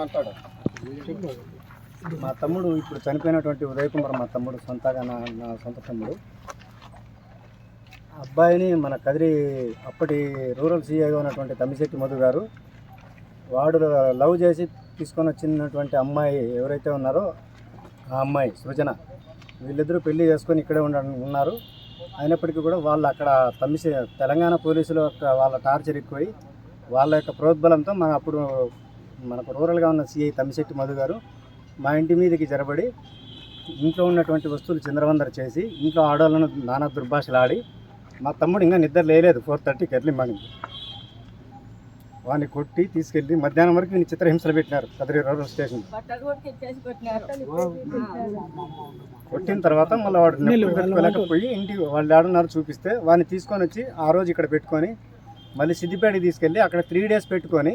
మాట్లాడు. మా తమ్ముడు ఇప్పుడు చనిపోయినటువంటి ఉదయ్ కుమార్ మా తమ్ముడు సొంతగా నా నా సొంత తమ్ముడు. అబ్బాయిని మన కదిరి అప్పటి రూరల్ సీఏగా ఉన్నటువంటి తమ్మిశెట్టి మధు గారు వాడు లవ్ చేసి తీసుకొని వచ్చినటువంటి అమ్మాయి ఎవరైతే ఉన్నారో ఆ అమ్మాయి సృజన. వీళ్ళిద్దరూ పెళ్ళి చేసుకొని ఇక్కడే ఉండ ఉన్నారు. అయినప్పటికీ కూడా వాళ్ళు అక్కడ తమ్మిసి తెలంగాణ పోలీసుల యొక్క వాళ్ళ టార్చర్ ఎక్కువై వాళ్ళ యొక్క ప్రోద్బలంతో మన అప్పుడు మనకు రూరల్గా ఉన్న సిఐ తమ్మిశెట్టి మధు గారు మా ఇంటి మీదకి జరబడి ఇంట్లో ఉన్నటువంటి వస్తువులు చిందరవందర చేసి ఇంట్లో ఆడవాళ్ళను నానా దుర్భాషలు ఆడి మా తమ్ముడు ఇంకా నిద్ర లేలేదు ఫోర్ థర్టీకి ఎర్లీ మార్నింగ్. వాడిని కొట్టి తీసుకెళ్ళి మధ్యాహ్నం వరకు వీని చిత్రహింసలు పెట్టినారు కదిరి రూరల్ స్టేషన్. కొట్టిన తర్వాత మళ్ళీ వాడు పెట్టుకోలేకపోయి ఇంటికి వాళ్ళు ఆడున్నారు చూపిస్తే వాడిని తీసుకొని వచ్చి ఆ రోజు ఇక్కడ పెట్టుకొని మళ్ళీ సిద్దిపేటకి తీసుకెళ్ళి అక్కడ త్రీ డేస్ పెట్టుకొని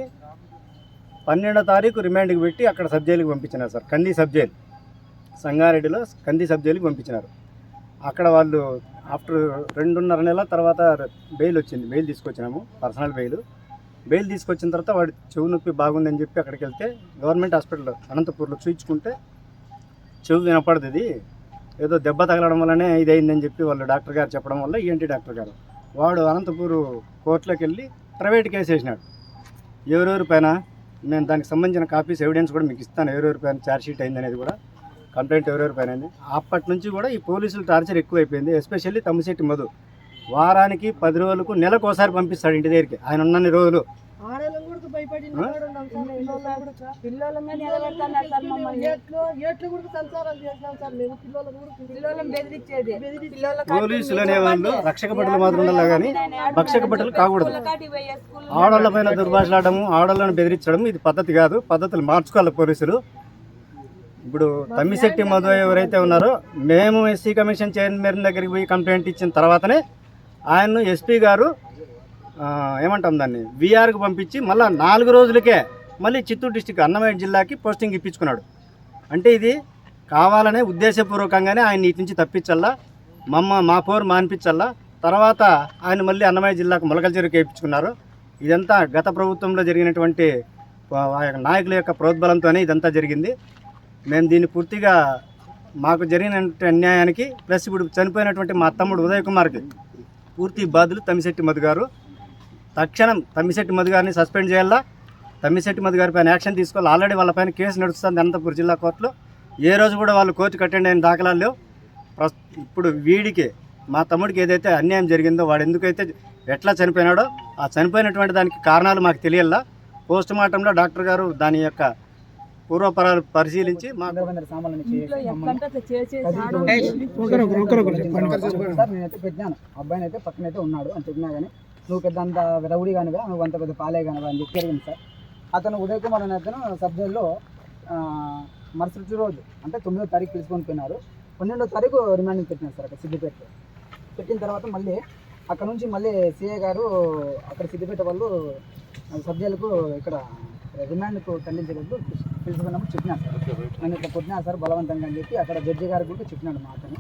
పన్నెండో తారీఖు రిమాండ్కి పెట్టి అక్కడ సబ్ జైలుకి పంపించినారు సార్. Kandi sub jail. సంగారెడ్డిలో కంది సబ్ జైలుకి పంపించినారు. అక్కడ వాళ్ళు ఆఫ్టర్ రెండున్నర నెలల తర్వాత బెయిల్ వచ్చింది. బెయిల్ తీసుకొచ్చినాము. పర్సనల్ బెయిల్ బెయిల్ తీసుకొచ్చిన తర్వాత వాడి చెవు నొప్పి బాగుందని చెప్పి అక్కడికి వెళ్తే గవర్నమెంట్ హాస్పిటల్ అనంతపూర్లో చూయించుకుంటే చెవు వినపడదు ఇది. ఏదో దెబ్బ తగలడం వల్లనే ఇది అయిందని చెప్పి వాళ్ళు డాక్టర్ గారు చెప్పడం వల్ల ఏంటి డాక్టర్ గారు. వాడు అనంతపూర్ కోర్టులోకి వెళ్ళి ప్రైవేట్ కేసు వేసినాడు. ఎవరెవరి పైన? నేను దానికి సంబంధించిన కాపీస్ ఎవిడెన్స్ కూడా మీకు ఇస్తాను. ఎవరెవరి పైన ఛార్జ్షీట్ అయింది అనేది కూడా. కంప్లైంట్ ఎవరెవరి పైన అయింది. అప్పటి నుంచి కూడా ఈ పోలీసులు టార్చర్ ఎక్కువైపోయింది. ఎస్పెషల్లీ తమ్మిశెట్టి మధు. వారానికి పది రోజులకు నెలకు ఒకసారి పంపిస్తాడు ఇంటి దగ్గరికి. ఆయన ఉన్నన్ని రోజులు. పోలీసులు అనేవాళ్ళు రక్షక భటులు మాత్రం ఉండాలి కానీ భక్షక భటులు కాకూడదు. ఆడవాళ్ళ పైన దుర్భాషలాడము ఆడవాళ్ళని బెదిరించడం ఇది పద్ధతి కాదు. పద్ధతులు మార్చుకోవాలి పోలీసులు. ఇప్పుడు తమ్మిశెట్టి మధు ఎవరైతే ఉన్నారో మేము ఎస్సీ కమిషన్ చైర్మన్ దగ్గరికి పోయి కంప్లైంట్ ఇచ్చిన తర్వాతనే ఆయన్ను ఎస్పీ గారు ఏమంటాం దాన్ని వీఆర్కి పంపించి మళ్ళీ నాలుగు రోజులకే మళ్ళీ చిత్తూరు డిస్టిక్ అన్నమయ్య జిల్లాకి పోస్టింగ్ ఇప్పించుకున్నాడు. అంటే ఇది కావాలనే ఉద్దేశపూర్వకంగానే ఆయన ఇటు నుంచి తప్పించల్లా మమ్మ మా పోరు మానిపించల్లా తర్వాత ఆయన మళ్ళీ అన్నమయ్య జిల్లాకు మొలకల చెరుకు వేయించుకున్నారు. ఇదంతా గత ప్రభుత్వంలో జరిగినటువంటి ఆ, యొక్క నాయకుల యొక్క ప్రోద్బలంతోనే ఇదంతా జరిగింది. మేము దీన్ని పూర్తిగా మాకు జరిగిన అన్యాయానికి ప్లస్ ఇప్పుడు చనిపోయినటువంటి మా తమ్ముడు ఉదయ్ కుమార్కి పూర్తి బాధ్యులు తమ్మిశెట్టి మధు గారు. తక్షణం తమ్మిశెట్టి మధు గారిని సస్పెండ్ చేయాలా? తమ్మిశెట్టి మధు గారిపైన యాక్షన్ తీసుకోవాలి? ఆల్రెడీ వాళ్ళ పైన కేసు నడుస్తుంది అనంతపురం జిల్లా కోర్టులో. ఏ రోజు కూడా వాళ్ళు కోర్టుకు అటెండ్ అయిన దాఖలాలు లేవు. ఇప్పుడు వీడికి మా తమ్ముడికి ఏదైతే అన్యాయం జరిగిందో వాడు ఎందుకైతే ఎట్లా చనిపోయినాడో ఆ చనిపోయినటువంటి దానికి కారణాలు మాకు తెలియాలా? పోస్ట్ మార్టంలో డాక్టర్ గారు దాని యొక్క పూర్వపరాలు పరిశీలించి మాకు అబ్బాయిని అయితే పక్కన అయితే ఉన్నాడు అని చెప్పినా కానీ నువ్వు పెద్ద అంత రౌడీ కానివా నువ్వు అంత పెద్ద పాలే కానివా అని చెప్పి జరిగింది సార్. అతను ఉదయ్ కుమార్ అనే అతను సబ్ జైల్లో మరుసటి రోజు అంటే తొమ్మిదో తారీఖు తీసుకొని పోయినారు. పన్నెండో తారీఖు రిమాండింగ్ పెట్టినారు సార్ అక్కడ సిద్దిపేటలో పెట్టిన తర్వాత మళ్ళీ అక్కడ నుంచి మళ్ళీ సిఏ గారు అక్కడ సిద్దిపేట వాళ్ళు సబ్ జైలుకు ఇక్కడ రిమాండ్కు ఖండించేటప్పుడు పిలుచుకున్నప్పుడు చెప్పినారు సార్ నేను ఇట్లా కొట్టినా సార్ బలవంతంగా అని చెప్పి అక్కడ జడ్జి గారికి కూడా చెప్పినాడు మా అతను.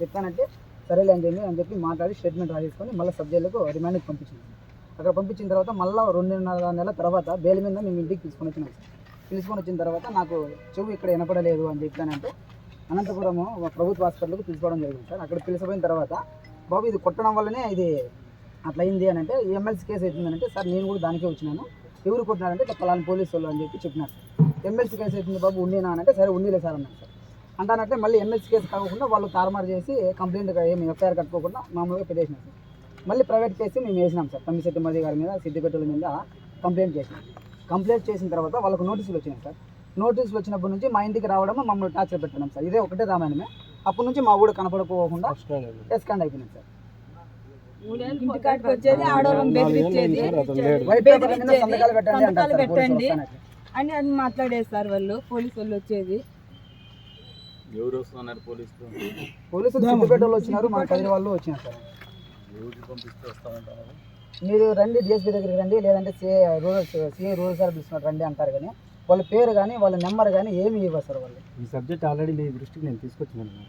చెప్పానంటే సరేలే అని చెప్పి అని చెప్పి మాట్లాడి స్టేట్మెంట్ రాసేసుకొని మళ్ళీ సబ్ జైలుకు రిమాండ్కి పంపించింది అక్కడ పంపించిన తర్వాత మళ్ళీ రెండున్నర నెలల తర్వాత బెయిల్ మీద మేము ఇంటికి తీసుకొని వచ్చినాం సార్. తీసుకొని వచ్చిన తర్వాత నాకు చెవు ఇక్కడ వినపడలేదు అని చెప్పానంటే అనంతపురము ప్రభుత్వ హాస్పిటల్కి పిలుచుకోవడం జరిగింది సార్. అక్కడ పిలిచిపోయిన తర్వాత బాబు ఇది కొట్టడం వల్లనే ఇది అట్లా అయింది అని అంటే ఎమ్మెల్సీ కేసు అవుతుందని అంటే సార్ నేను కూడా దానికే వచ్చినాను. ఎవరు కొట్టినారంటే ఇట్లా పలానా పోలీసు వాళ్ళు అని చెప్పి చెప్పినారు. ఎమ్మెల్సీ కేసు అవుతుంది బాబు ఉండేనా అంటే సరే ఉండేలే సార్ అన్నారు సార్. అంటానంటే మళ్ళీ ఎమ్మెల్సీ కేసు కాకుండా వాళ్ళు తారుమారు చేసి కంప్లైంట్ ఏమి ఎఫ్ఐఆర్ కట్టుకోకుండా మామూలుగా పెట్టేసినారు సార్. మళ్ళీ ప్రైవేట్ కేసు మేము వేసినాం సార్. తమ్మిశెట్టి మోదీ గారి మీద సిద్దిపేటల మీద కంప్లైంట్ చేసినాం. కంప్లైంట్ చేసిన తర్వాత వాళ్ళకు నోటీసులు వచ్చినాయి సార్. నోటీసులు వచ్చినప్పటి నుంచి మా ఇంటికి రావడం మమ్మల్ని టార్చర్ పెట్టడం సార్. ఇదే ఒకటే రామాయణమే. అప్పటి నుంచి మా ఊడు కనపడకపోకుండా ఎస్కాండ్ అయిపోయింది సార్. ఇంటికాడికి వచ్చేది ఆడవాళ్ళని బెదిరించేది వైట్ పేపర్ మీద సంతకాలు పెట్టండి. అని అని మాట్లాడేది సార్ వాళ్ళు పోలీసు వాళ్ళు వచ్చేది. ఎవరు వస్తున్నారు పోలీసులు? పోలీసులు సిద్దిపేట వాళ్ళు వచ్చినారు మా కదిరి వాళ్ళు వచ్చినారు సార్. ఎవరికి పంపిస్తే వస్తామంటారు? మీరు రండి డిఎస్పీ దగ్గరికి రండి లేదంటే సిఏ రూరల్ సార్ పిలుస్తున్నారు రండి అంటారు కానీ వాళ్ళ పేరు కానీ వాళ్ళ నెంబర్ కానీ ఏమి ఇవ్వరు సార్ వాళ్ళు. ఈ సబ్జెక్ట్ ఆల్రెడీ మీ దృష్టికి నేను తీసుకొచ్చినాను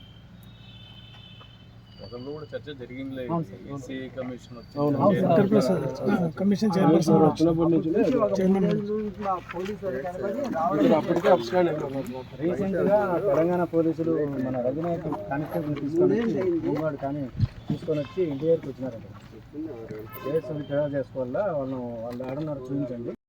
గతంలో కూడా చర్చ జరిగింది కమిషన్ వచ్చింది. కమిషన్ వచ్చినప్పటి నుంచి రీసెంట్గా తెలంగాణ పోలీసులు మన రఘునాయక్ కానిస్టేబుల్ తీసుకొని కానీ తీసుకొని వచ్చి ఇంటి దగ్గరికి వచ్చినారండి కేసు విత్డ్రా చేసుకోవాలా? వాళ్ళు వాళ్ళు ఆడున్నారు చూపించండి.